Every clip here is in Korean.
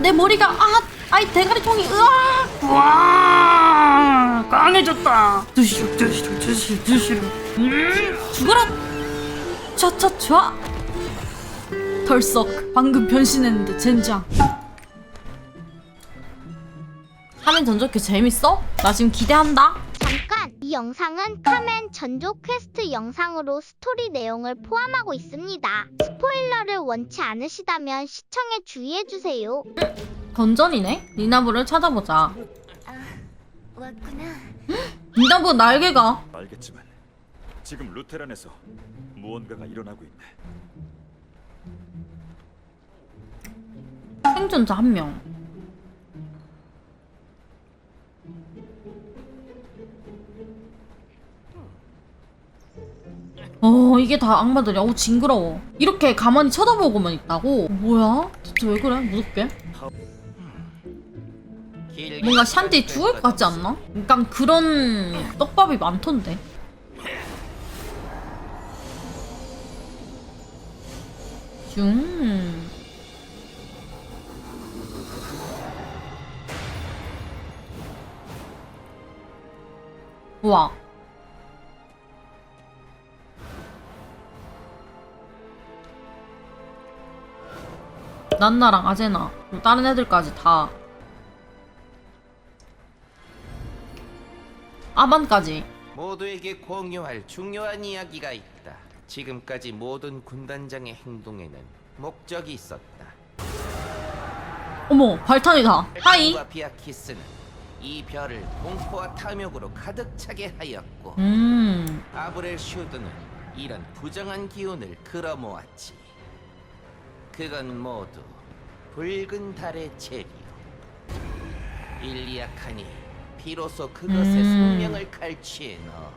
내 머리가 아 아이 대가리 통이 으아! 와 강해졌다. 드시오 드시오 드시오 드시오 음! 죽어라! 차차차 덜썩. 방금 변신했는데 젠장. 하면 전적게 재밌어? 나 지금 기대한다! 이 영상은 카멘 전조 퀘스트 영상으로 스토리 내용을 포함하고 있습니다. 스포일러를 원치 않으시다면 시청에 주의해주세요. 던전이네? 니나부를 찾아보자 왔구나. 니나부 날개가 알겠지만 지금 루테란에서 무언가가 일어나고 있네. 생존자 한 명 어 이게 다 악마들이야 오 징그러워 이렇게 가만히 쳐다보고만 있다고? 뭐야? 대체 왜 그래? 무섭게? 뭔가 샨디 죽을 것 같지 않나? 약간 그런 떡밥이 많던데 슝 우와 난나랑 아제나 그리고 다른 애들까지 다 아반까지 모두에게 공유할 중요한 이야기가 있다. 지금까지 모든 군단장의 행동에는 목적이 있었다. 어머 발탄이다 하이 과 비아키스는 이 별을 공포와 탐욕으로 가득 차게 하였고 음 아브렐 슈드는 이런 부정한 기운을 끌어모았지. 그건 모두 붉은 달의 재료. 일리아칸이 비로소 그것에 음. 생명을 갈취해 넣어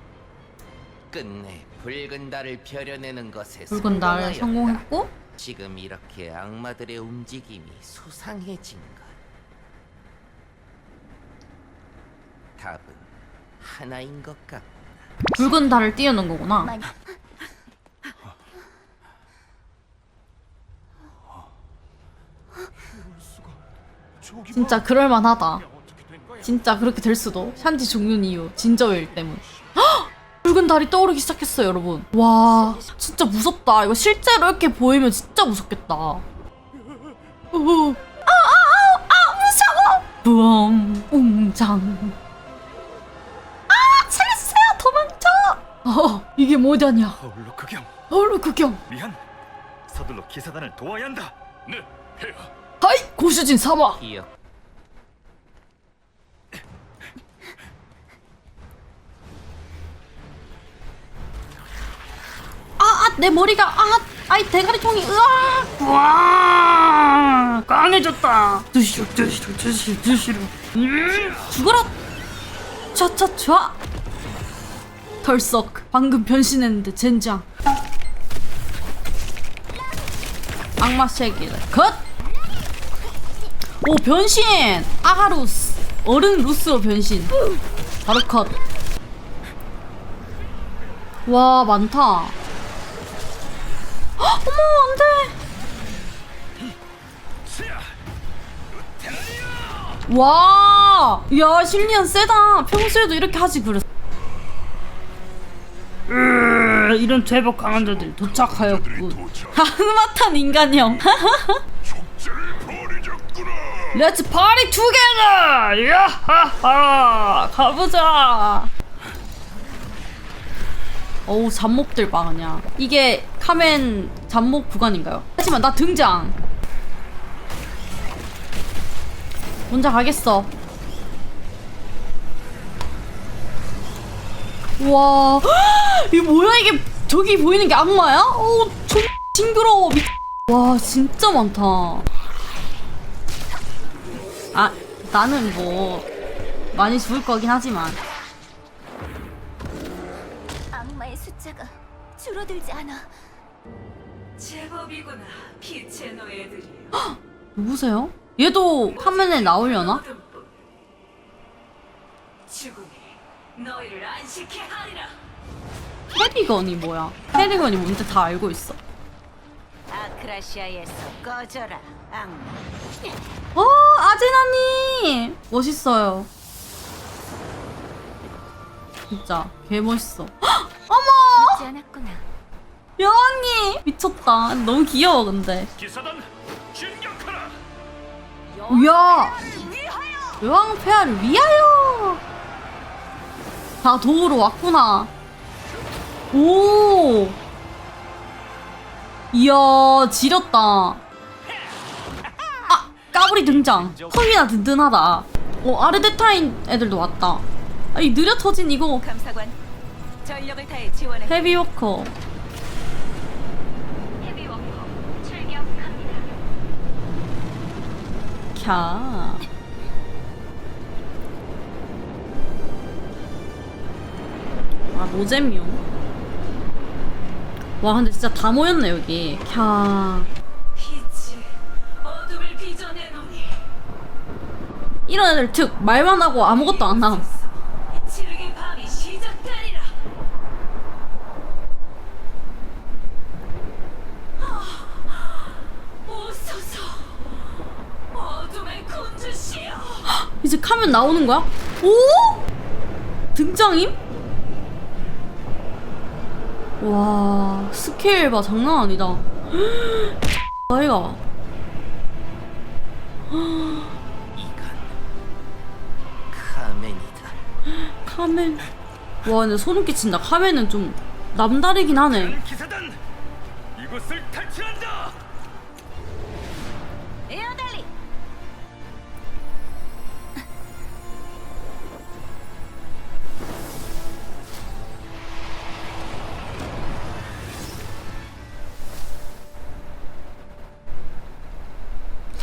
끝내 붉은 달을 벼려내는 것에 붉은 달 성공하였다. 성공했고 지금 이렇게 악마들의 움직임이 수상해진 것. 답은 하나인 것 같다. 붉은 달을 띄우는 거구나 진짜 그럴만하다. 진짜 그렇게 될 수도. 샨지 죽는 이유 진저일 때문. 헉! 붉은 달이 떠오르기 시작했어요 여러분. 와 진짜 무섭다. 이거 실제로 이렇게 보이면 진짜 무섭겠다. 어, 아아 아 아 무서워! 부엉 웅장. 아 살려주세요! 도망쳐! 어 이게 뭐냐냐. 하울로 극영 얼른 구경. 미안. 서둘러 기사단을 도와야 한다. 네, 폐하. 하이 고수진 사마 기억 내 머리가 아 아이 대가리 통이 으아! 와 강해졌다. 드시오 드시오 드시오 드시오. 음. 죽어라! 차차차 덜썩. 방금 변신했는데 젠장. 악마 쉐기 컷! 오 변신! 아하 루스. 어른 루스로 변신. 바로 컷. 와 많다. 헉, 어머 안돼 와, 야 실리안 세다. 평소에도 이렇게 하지 그랬어. 으, 이런 제법 강한 자들이 도착하였군 하느마탄 인간형. 렛츠 파리 투게더! 야하하! 가보자! 어우, 잡몹들 봐, 그냥. 이게 카멘 잡몹 구간인가요? 하지만 나 등장! 혼자 가겠어. 와, 이게 뭐야, 이게. 저기 보이는 게 악마야? 어우, 좀 징그러워. 미... 와, 진짜 많다. 아, 나는 뭐 많이 죽을 거긴 하지만 악마의 숫자가 줄어들지 않아. 제법이구나 빛의 노예들이 누구세요? 얘도 화면에 나오려나? 죽음이 너희를 안식케 하리라 캐리건이 뭐야? 캐리건이 뭔지 다 알고 있어. 아크 크라시아에서 꺼져라, 악마. 어, 아제나님! 멋있어요. 진짜, 개 멋있어. 헉! 어머! 늦지 않았구나. 여왕님! 미쳤다. 너무 귀여워, 근데. 기사단 진격하라. 이야! 여왕 폐하를 위하여! 다 도우러 왔구나. 오! 이야, 지렸다. 아! 까불이 등장. 텀이나 든든하다. 어, 아르데타인 애들도 왔다. 아이, 느려 터진 이거. 감사관, 전력을 다해 지원해. 헤비워커. 캬. 아, 노잼이요. 와, 근데 진짜 다 모였네, 여기. 캬. 이런 애들 특, 말만 하고 아무것도 안 함. 지르기 밤이 시작되리라. 아, 오소서 어둠의 군주시여. 이제 카면 나오는 거야? 오? 등장임? 와, 스케일 봐, 장난 아니다. 아이가. 카멘이다. 카멘. 와, 근데 소름 끼친다. 카멘은 좀 남다르긴 하네. 기사단 이곳을 탈출한다.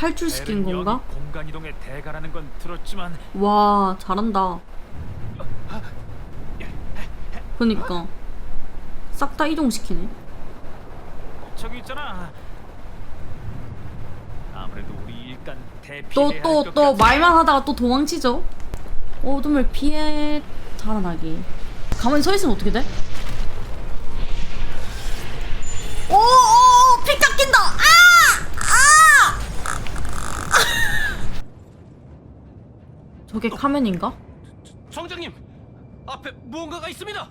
탈출시킨 건가? 공간 이동의 대가라는 건 들었지만 와, 잘한다. 그니까. 싹 다 이동시키네. 저기 있잖아. 아무래도 우리 일단 대피. 또, 또, 또, 말만 하다가 또 도망치죠? 어둠을 피해 자라나기. 가만히 서 있으면 어떻게 돼? 저게 카멘인가? 성장님, 앞에 무언가가 있습니다.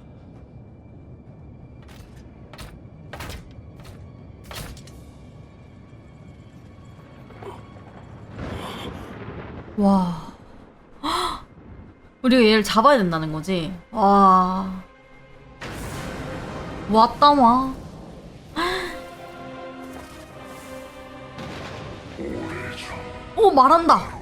와. 헉! 우리가 얘를 잡아야 된다는 거지? 와. 왔다, 와. 오, 말한다.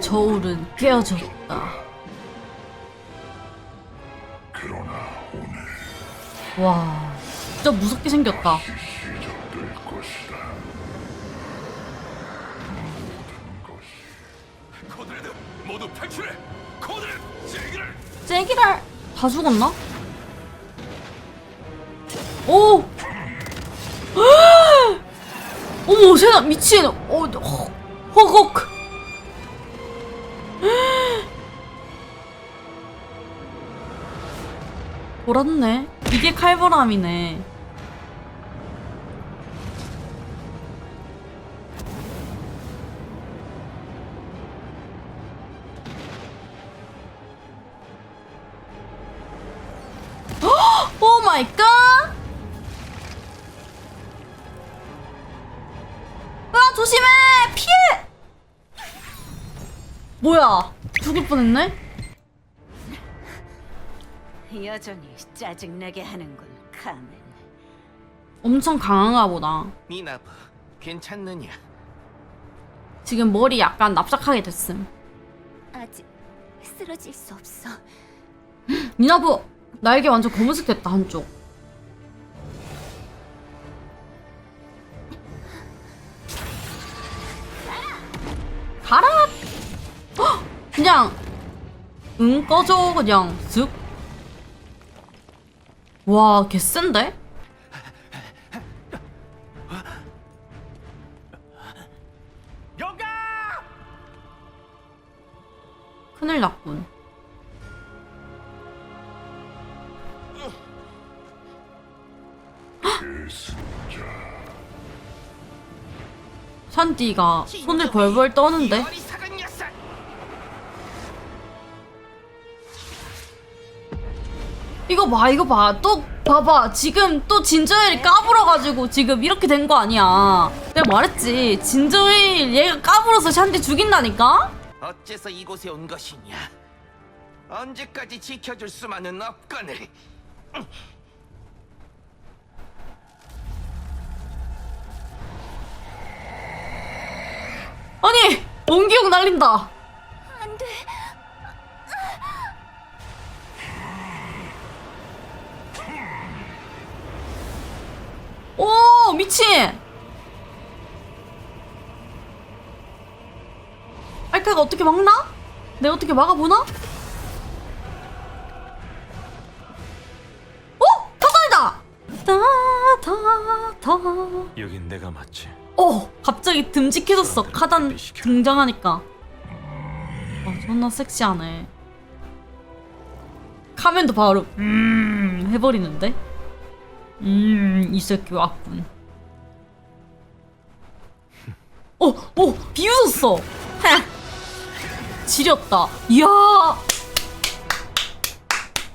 저울은 깨어졌다. 와, 진짜 무섭게 생겼다. 쟤기랄 다 죽었나? 오! 어머 세상 미친 어 허- 허걱 돌았네 이게 칼바람이네 오 마이 갓! 아, 조심해! 피해! 뭐야? 죽을 뻔했네? 여전히 짜증나게 하는군, 카멘. 엄청 강한가 보다. 니나브, 괜찮느냐? 지금 머리 약간 납작하게 됐음. 아직 쓰러질 수 없어. 니나부! 날개 완전 검은색 됐다, 한쪽. 가라! 헉! 그냥, 응, 꺼져, 그냥, 쓱. 와, 개 센데? 큰일 났군. 그 산디가 손을 벌벌 떠는데? 이거 봐 이거 봐 또 봐봐. 지금 또 진저일이 까불어가지고 지금 이렇게 된 거 아니야. 내가 말했지. 진저일 얘가 까불어서 샨디 죽인다니까? 어째서 이곳에 온 것이냐? 언제까지 지켜줄 수만은 없거늘. 아니 원기옥 날린다 오 미친 알카가 어떻게 막나? 내가 어떻게 막아보나? 어? 타단이다! 타타타 여긴 내가 맞지. 어 갑자기 듬직해졌어 카단 등장하니까 와 존나 섹시하네 카멘도 바로 음 해버리는데 음 이 새끼 왔군 어, 어, 비웃었어. 헤. 지렸다. 이야.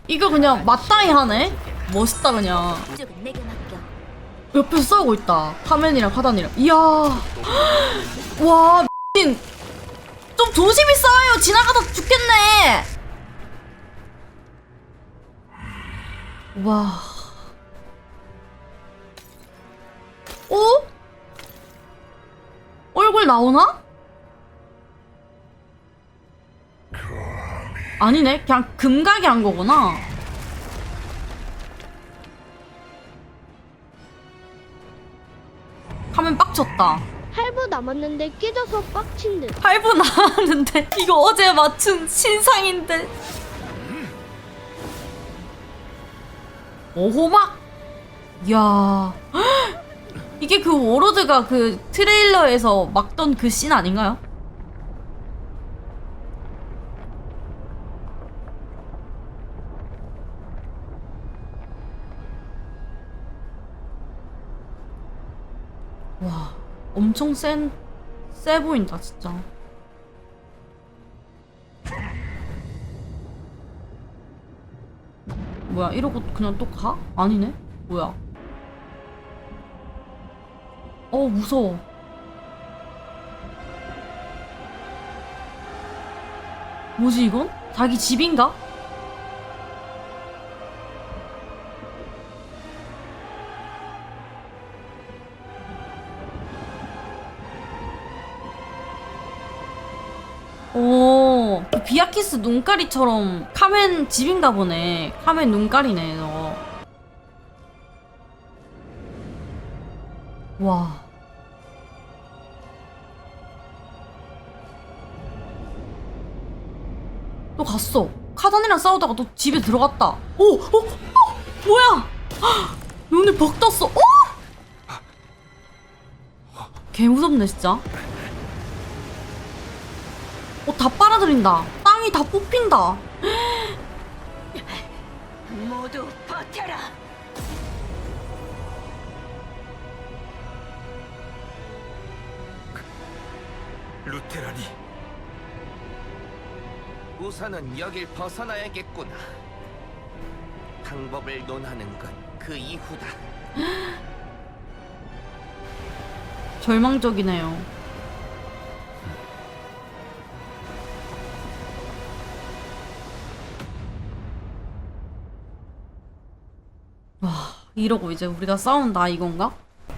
이거 그냥 마땅히 하네. 멋있다 그냥. 쪽은 내게 맡겨. 옆에서 싸우고 있다. 카멘이랑 카단이랑. 이야. 와, 미친. 좀 조심히 싸워요. 지나가다 죽겠네. 와. 어? 얼굴 나오나? 아니네. 그냥 금가게 한 거구나. 하면 빡쳤다. 8부 남았는데 깨져서 빡친 듯. 8분 나왔는데 이거 어제 맞춘 신상인데 오호막 이야 이게 그 워로드가 그 트레일러에서 막던 그 씬 아닌가요? 와 엄청 센, 세 보인다, 진짜. 뭐야, 이러고 그냥 또 가? 아니네? 뭐야? 어, 무서워. 뭐지, 이건? 자기 집인가? 오, 그 비아키스 눈가리처럼 카멘 집인가 보네. 카멘 눈가리네, 너. 와. 또 갔어. 카단이랑 싸우다가 또 집에 들어갔다. 오, 어, 어, 뭐야? 헉, 눈을 벅 떴어. 어? 개 무섭네, 진짜. 어, 다 빨아들인다. 땅이 다 뽑힌다. 모두 버텨라. 루테란이 우선은 여길 벗어나야겠구나. 방법을 논하는 건 그 이후다. 절망적이네요. 와, 이러고 이제 우리가 싸운다 이건가?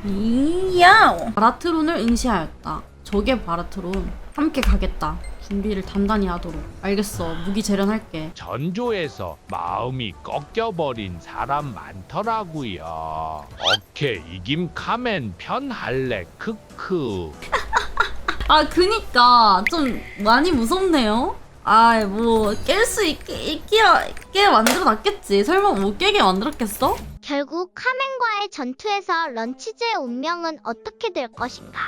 이야! 바라트론을 응시하였다. 적의 바라트론. 함께 가겠다. 준비를 단단히 하도록. 알겠어. 무기 재련할게. 전조에서 마음이 꺾여버린 사람 많더라고요. 어케 이김 카멘 편할래 크크. 아, 그니까 좀 많이 무섭네요. 아, 뭐깰 수 있게 있게 있게 만들어 놨겠지. 설마 못 깨게 만들었겠어? 결국 카멘과의 전투에서 런치즈의 운명은 어떻게 될 것인가?